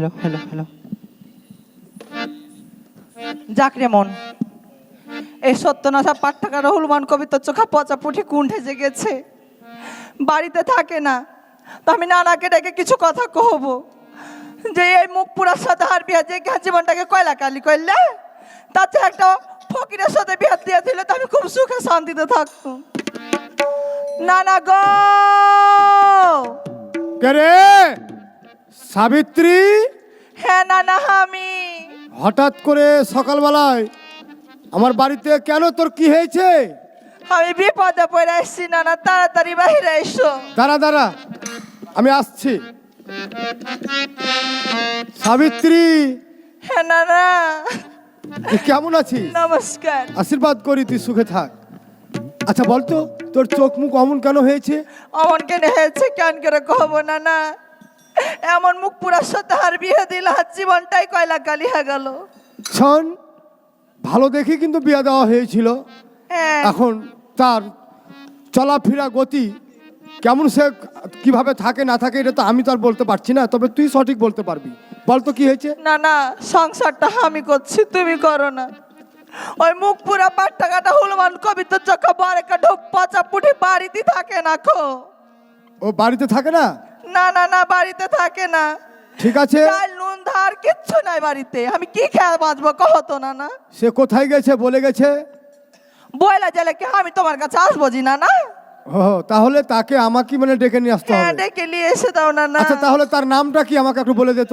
Hello hello hello. যাক রে মন। এই সত্যনাথা পাট্টাকা রহুলমান কবিতার চোখা পচা পুঠি কুণ্ঠে জেগেছে। বাড়িতে থাকে না, তো আমি নানাকে ডেকে কিছু কথা কহব। যে এই মুখ পুরার সাথে হার বিয়া, যে জীবনটাকে কয়লা কালি করলে? তাতে একটা ফকিরের সাথে বিয়া দিয়ে দিলে তো আমি খুব সুখে শান্তিতে থাকতাম। নানা গো! কে সাবিত্রী? হ্যাঁ নানা আমি। হঠাৎ করে সকালবেলায় আমার বাড়িতে কেন তোর কি হয়েছে? আমি বিপদে পড়ে আসছি নানা তাড়াতাড়ি বাইরে এসো। দাঁড়া দাঁড়া আমি আসছি। সাবিত্রী! হ্যাঁ নানা। তুই কেমন আছিস? নমস্কার। আশীর্বাদ করি তুই সুখে থাক। আচ্ছা বলতো তোর চোখ মুখ অমন কেন হয়েছে? অমন কেন হয়েছে? কেন করে কহবো নানা? এমন মুখ পুরার সাথে আর বিয়ে দিল আর জীবনটাই কয়লা গালি হয়ে গেল। শোন ভালো দেখে কিন্তু বিয়ে দেওয়া হয়েছিল। হ্যাঁ। এখন তার চলাফেরা গতি কেমন সে কীভাবে থাকে না থাকে এটা তো আমি তো আর বলতে পারছি না তবে তুই সঠিক বলতে পারবি। বল তো কি হয়েছে? না না সংসারটা আমি করছি তুমি করো না। ওই মুখ পুরা পাট্টা কাটা হলমান কবিতা চক্কা বারেকা ঢোক পচা পুঠি বাড়িতে থাকে না খো ও বাড়িতে থাকে না? না না না বাড়িতে থাকে না। ঠিক আছে। চাল নুন ধার কিচ্ছু নাই বাড়িতে। আমি কি খেয়ে বাঁচবো কহতো না না। সে কোথায় গেছে বলে গেছে? বয়লা জেলে কি আমি তোমার কাছে আসব জি না? না ও তাহলে তাকে আমাকে মানে ডেকে নিয়ে আসতে হ্যাঁ হবে। ডেকে নিয়ে এসে দাও না না। আচ্ছা তাহলে তার নামটা কি আমাকে একটু বলে দিত?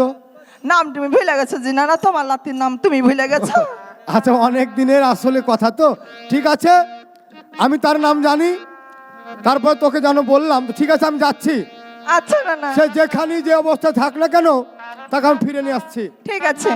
নাম তুমি ভুলে গেছো জি না? না তোমার লাতির নাম তুমি ভুলে গেছো? আচ্ছা অনেক দিনের আসলে কথা তো। ঠিক আছে আমি তার নাম জানি। তারপর তোকে যেন বললাম। তো ঠিক আছে আমি যাচ্ছি। আচ্ছা না না। সে যেখানে যে অবস্থা থাক না কেন তাকে আমি ফিরে নিয়ে আসছি। ঠিক আছে।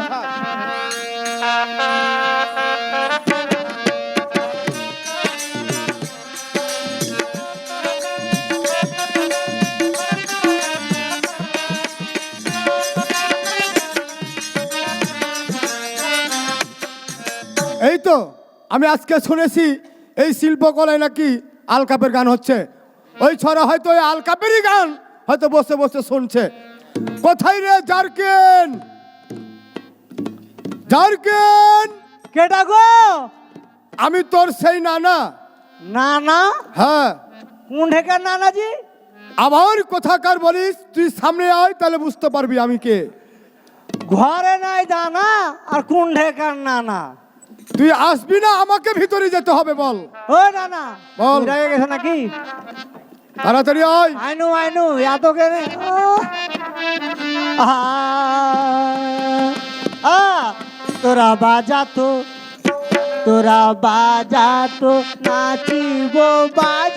এই তো আমি আজকে শুনেছি এই শিল্পকলায় নাকি আলকাপের গান হচ্ছে। ওই ছড়া হয়তো ওই আলকাপেরই গান। হয়তো বসে বসে শুনছে। কোথায় রে জারকেন? জারকেন? কেটা গো? আমি তোর সেই নানা। না না হ্যাঁ। কোন ঢেকার নানাজি? আবার কোথাকার বলিস? তুই সামনে আয় তাহলে বুঝতে পারবি আমি কে। ঘরে নাই দানা আর কোন ঢেকার নানা? তুই আসবি না আমাকে ভিতরে যেতে হবে বল। ও নানা বল। গেছে নাকি? তাড়াতাড়ি আয়। আইনু আইনু এত কেন? তোরা বাজাতো তোরা বাজাতো নাচিব বাজার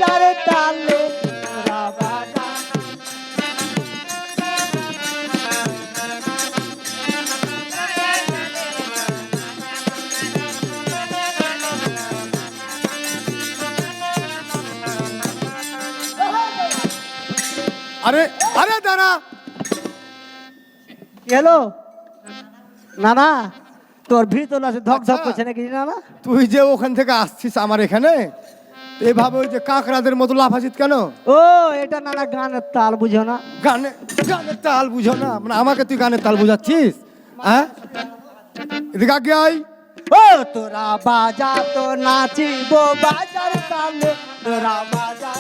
আরে আরে দাঁড়া। গেলো নানা তোর ভিড় ভিতর আছে ধক ধক। করছে নাকি নানা? তুই যে ওখান থেকে আসছিস আমার এখানে এভাবে ওই যে কাকড়াদের মতো লাফাছিস কেন? ও এটা নানা গানের তাল বুঝো না। গানে গানের তাল বুঝো না। মানে আমাকে তুই গানের তাল বুঝাচ্ছিস? হ্যাঁ? এদিকে আগে আয়। ও তোরা বাজা তো নাচিব বাজার তালে। তোরা বাজা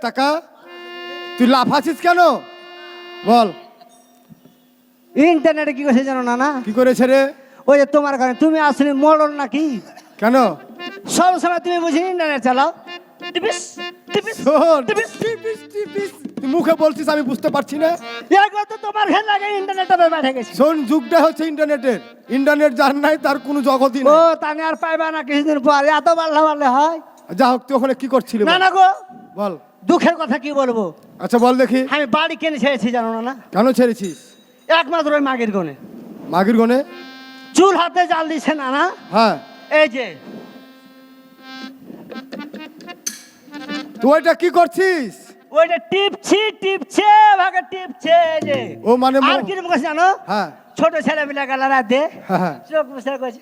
তো টাকা? তুই লাফাছিস কেন? বল। ইন্টারনেটে কি করছে জানো নানা? কি করেছে রে? ওই যে তোমার কারণে তুমি আসলে মরণ নাকি? কেন? সব সময় তুমি বুঝি ইন্টারনেট চালাও। মুখে বলছিস আমি বুঝতে পারছি না। এগুলো তো তোমার ঘের লাগে ইন্টারনেটে বেঠে গেছে। শোন যুগটা হচ্ছে ইন্টারনেটের। ইন্টারনেট যার নাই তার কোনো জগতই ও তানে আর পাইবা না কিছুদিন পর এত বাড়লে বাড়লে হয়। যা হোক তুই ওখানে কি করছিলি না না গো। বল। দুঃখের কথা কি বলব আচ্ছা বল দেখি আমি বাড়ি কিনে ছেড়েছি জানো না কেন ছেড়েছিস একমাত্র ওই মাগের গনে মাগির গনে চুল হাতে জাল দিছে না না হ্যাঁ এই যে তুই ওইটা কি করছিস ওইটা টিপছি টিপছে ভাগে টিপছে এই যে ও মানে আর কি মুখে জানো হ্যাঁ ছোট ছেলে মিলে গেল রাতে হ্যাঁ, হ্যাঁ। চোখ বসে করছে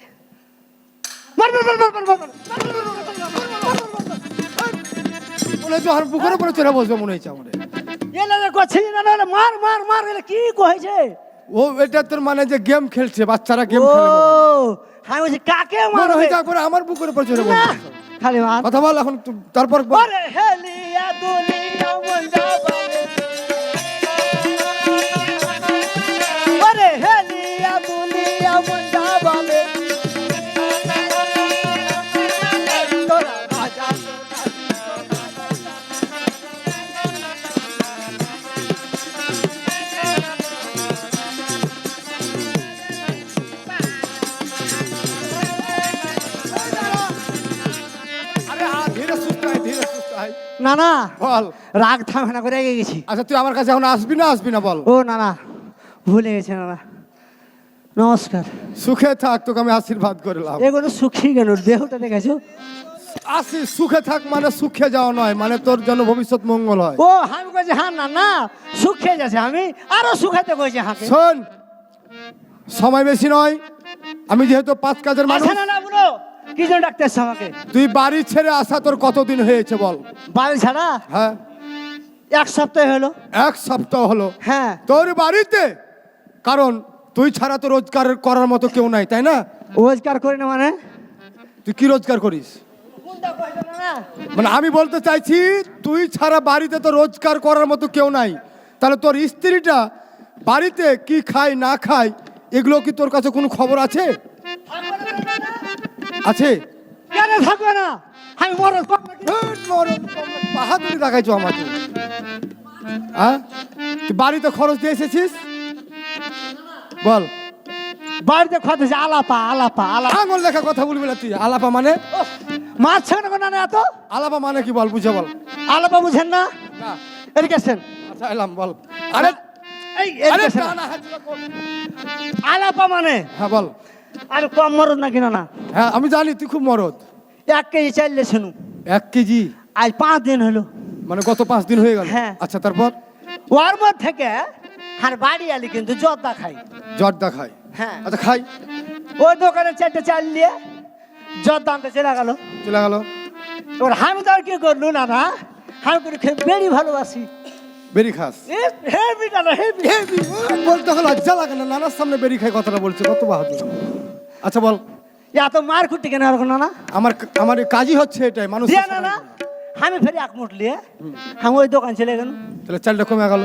মার মার মার মার মার মার মার, মার, মার, মার, মার, মার, মার, মার। মনে হচ্ছে আমার বুকের উপরে চড়ে বসবে মনে হচ্ছে এলা না না মার মার মার এলা কি কইছে? ও এটা তোর মানে যে গেম খেলছে বাচ্চারা গেম ও খেলে। আমি বলছি কাকে মার মারবে? হয়ে যাক পরে আমার বুকের উপর চড়ে বসবে। খালি মার। কথা বল এখন তারপর হেলিয়া দুনিয়া না না বল। রাগ থামে না করে রেগে গেছি। আচ্ছা তুই আমার কাছে এখন আসবি না আসবি না বল। ও না না ভুলে গেছে না না নমস্কার। সুখে থাক তোকে আমি আশীর্বাদ করলাম এগুলো সুখী কেন? দেহটা দেখেছ? আসি সুখে থাক মানে সুখে যাওয়া নয় মানে তোর জন্য ভবিষ্যৎ মঙ্গল হয়। ও আমি কইছি হ্যাঁ না না সুখে যাচ্ছে আমি আরও সুখেতে কইছি হাঁকে শোন সময় বেশি নয় আমি যেহেতু পাঁচ কাজের মানুষ আচ্ছা না না বলো। কি জন্য ডাকতেছ আমাকে? তুই বাড়ি ছেড়ে আসা তোর কতদিন হয়েছে বল? বাড়ি ছাড়া? হ্যাঁ। এক সপ্তাহ হলো। এক সপ্তাহ হলো। হ্যাঁ। তোর বাড়িতে? কারণ তুই ছাড়া তো রোজগার করার মতো কেউ নাই তাই না? রোজগার করি না মানে? তুই কি রোজগার করিস? মানে আমি বলতে চাইছি তুই ছাড়া বাড়িতে তো রোজগার করার মতো কেউ নাই। তাহলে তোর স্ত্রীটা বাড়িতে কি খায় না খায় এগুলো কি তোর কাছে কোনো খবর আছে? আছে। কেন থাকবে না? আমি? ধুর, মরণ, বাহাদুরি দেখাইছো আমাকে। হ্যাঁ? বাড়িতে খরচ দিয়ে এসেছিস? বল। বাড়িতে খাতেছে আলাপা আলাপা আলাপা। আঙুল লেখা কথা বলবি না তুই। আলাপা মানে? মারছে না না এত? আলাপা মানে কি বল বুঝে বল। আলাপা বুঝেন না? না। এদিকে আসেন। আচ্ছা এলাম বল। আরে এই। আলাপা মানে? হ্যাঁ বল। আর কম মরদ না কিনা না। হ্যাঁ আমি জানি তুই খুব মরদ। এক কেজি চাইলে শুনু এক কেজি? আজ পাঁচ দিন হলো। মানে গত পাঁচ দিন হয়ে গেল? হ্যাঁ। আচ্ছা তারপর? ওর মধ্যে থেকে আর বাড়ি আলি কিন্তু জর্দা খাই। জর্দা খাই? হ্যাঁ। আচ্ছা খাই। ওই দোকানে চারটে চাল নিয়ে জর্দা আনতে চলে গেল। চলে গেল। এবার আমি তো আর কি করলু না না? আমি করে খেয়ে বেড়ি ভালোবাসি। বেরি খাস? হেবি না হেবি হেবি, বলতে হলো লজ্জা লাগে না নানার সামনে বেরি খাই কথাটা বলছে কত বাহাদুর। আচ্ছা বল। এত মার কুটি কেন এরকম না আমার আমার কাজই হচ্ছে এটাই মানুষ দিয়ে না না আমি ফেরি এক মুঠ লিয়ে আমি ওই দোকান চলে গেল তাহলে চালটা কমে গেল।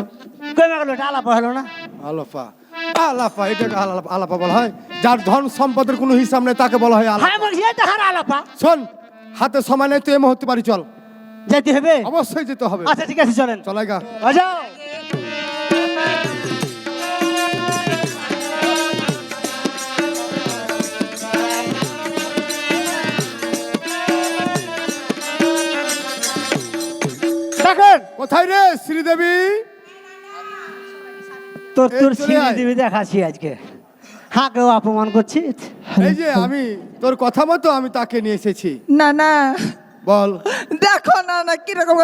কমে গেল এটা আলাপ হলো না? আলাপা। আলাপা এটাকে আলাপা আলাপা বলা হয়। যার ধন সম্পদের কোনো হিসাব নেই তাকে বলা হয় আলাপা। হ্যাঁ বলছি এটা হার আলাপা। শোন হাতে সময় নেই তুই এই মুহূর্তে বাড়ি চল। যেতে হবে? অবশ্যই যেতে হবে। আচ্ছা ঠিক আছে চলেন। চলাই গা। যাও কোথায় রে শ্রীদেবী? তোর তোর শ্রীদেবী দেখাছি দেখাচ্ছি আজকে। হ্যাঁ কেউ অপমান করছিস এই যে আমি তোর কথা মতো আমি তাকে নিয়ে এসেছি। না না। বল। দেখো না না কীরকম